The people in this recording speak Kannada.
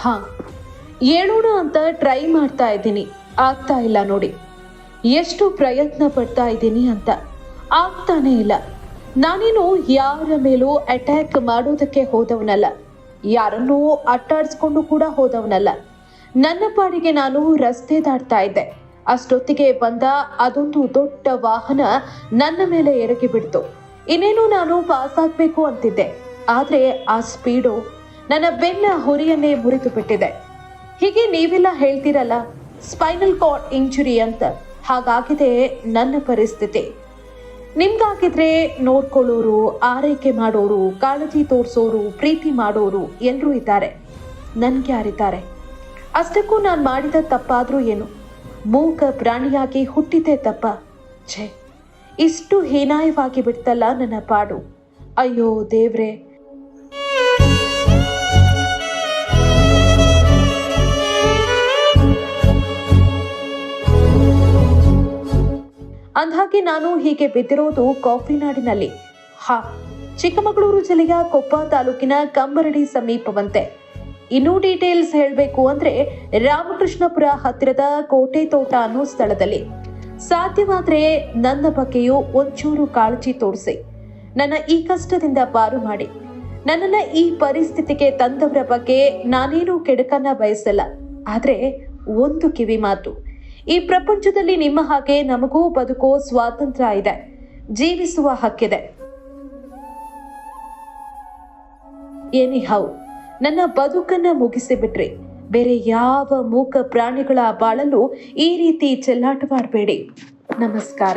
ಹಾ ಹೇಳೋಣ ಅಂತ ಟ್ರೈ ಮಾಡ್ತಾ ಇದ್ದೀನಿ. ಆಗ್ತಾ ಇಲ್ಲ ನೋಡಿ. ಎಷ್ಟು ಪ್ರಯತ್ನ ಪಡ್ತಾ ಇದ್ದೀನಿ ಅಂತ. ಆಗ್ತಾನೇ ಇಲ್ಲ. ನಾನೇನು ಯಾರ ಮೇಲೂ ಅಟ್ಯಾಕ್ ಮಾಡೋದಕ್ಕೆ ಹೋದವನಲ್ಲ. ಯಾರನ್ನೂ ಅಟ್ಟಾಡಿಸ್ಕೊಂಡು ಕೂಡ ಹೋದವನಲ್ಲ. ನನ್ನ ಪಾಡಿಗೆ ನಾನು ರಸ್ತೆ ದಾಟ್ತಾ ಇದ್ದೆ. ಅಷ್ಟೊತ್ತಿಗೆ ಬಂದ ಅದೊಂದು ದೊಡ್ಡ ವಾಹನ ನನ್ನ ಮೇಲೆ ಎರಗಿ ಬಿಡ್ತು ಇನ್ನೇನು ನಾನು ಪಾಸ್ ಆಗ್ಬೇಕು ಅಂತಿದ್ದೆ. ಆದ್ರೆ ಆ ಸ್ಪೀಡು ನನ್ನ ಬೆನ್ನ ಹುರಿಯನ್ನೇ ಮುರಿದು ಬಿಟ್ಟಿದೆ ಹೀಗೆ ನೀವೆಲ್ಲ ಹೇಳ್ತೀರಲ್ಲ, ಸ್ಪೈನಲ್ ಕಾರ್ಡ್ ಇಂಜುರಿ ಅಂತ. ಹಾಗಾಗಿದೆ ನನ್ನ ಪರಿಸ್ಥಿತಿ. ನಿಮ್ಗಾಗಿದ್ರೆ ನೋಡ್ಕೊಳ್ಳೋರು, ಆರೈಕೆ ಮಾಡೋರು, ಕಾಳಜಿ ತೋರಿಸೋರು, ಪ್ರೀತಿ ಮಾಡೋರು ಎಲ್ಲರೂ ಇದ್ದಾರೆ. ನನ್ಗೆ ಯಾರಿದ್ದಾರೆ? ಅಷ್ಟಕ್ಕೂ ನಾನು ಮಾಡಿದ ತಪ್ಪಾದರೂ ಏನು? ಮೂಕ ಪ್ರಾಣಿಯಾಗಿ ಹುಟ್ಟಿದೆ ತಪ್ಪ. ಛೇ, ಇಷ್ಟು ಹೀನಾಯವಾಗಿ ಬಿಡ್ತಲ್ಲ ನನ್ನ ಪಾಡು. ಅಯ್ಯೋ ದೇವ್ರೆ ಅಂದ್ಹಾಗೆ ನಾನು ಹೀಗೆ ಬಿದ್ದಿರೋದು ಕಾಫಿನಾಡಿನಲ್ಲಿ ಹಾ, ಚಿಕ್ಕಮಗಳೂರು ಜಿಲ್ಲೆಯ ಕೊಪ್ಪ ತಾಲೂಕಿನ ಕಂಬರಡಿ ಸಮೀಪವಂತೆ. ಇನ್ನೂ ಡೀಟೇಲ್ಸ್ ಹೇಳಬೇಕು ಅಂದ್ರೆ ರಾಮಕೃಷ್ಣಪುರ ಹತ್ತಿರದ ಕೋಟೆ ತೋಟ ಅನ್ನೋ ಸ್ಥಳದಲ್ಲಿ. ಸಾಧ್ಯವಾದ್ರೆ ನನ್ನ ಬಗ್ಗೆಯೂ ಒಂಚೂರು ಕಾಳಜಿ ತೋರಿಸಿ. ನನ್ನ ಈ ಕಷ್ಟದಿಂದ ಪಾರು ಮಾಡಿ. ನನ್ನನ್ನ ಈ ಪರಿಸ್ಥಿತಿಗೆ ತಂದವರ ಬಗ್ಗೆ ನಾನೇನು ಕೆಡಕನ್ನ ಬಯಸಲ್ಲ. ಆದ್ರೆ ಒಂದು ಕಿವಿ ಮಾತು. ಈ ಪ್ರಪಂಚದಲ್ಲಿ ನಿಮ್ಮ ಹಾಗೆ ನಮಗೂ ಬದುಕೋ ಸ್ವಾತಂತ್ರ್ಯ ಇದೆ. ಜೀವಿಸುವ ಹಕ್ಕಿದೆ. ಏನಿ ಹೌ ನನ್ನ ಬದುಕನ್ನ ಮುಗಿಸಿಬಿಟ್ರಿ ಬೇರೆ ಯಾವ ಮೂಕ ಪ್ರಾಣಿಗಳ ಬಾಳಲು ಈ ರೀತಿ ಚೆಲ್ಲಾಟವಾಡಬೇಡಿ. ನಮಸ್ಕಾರ.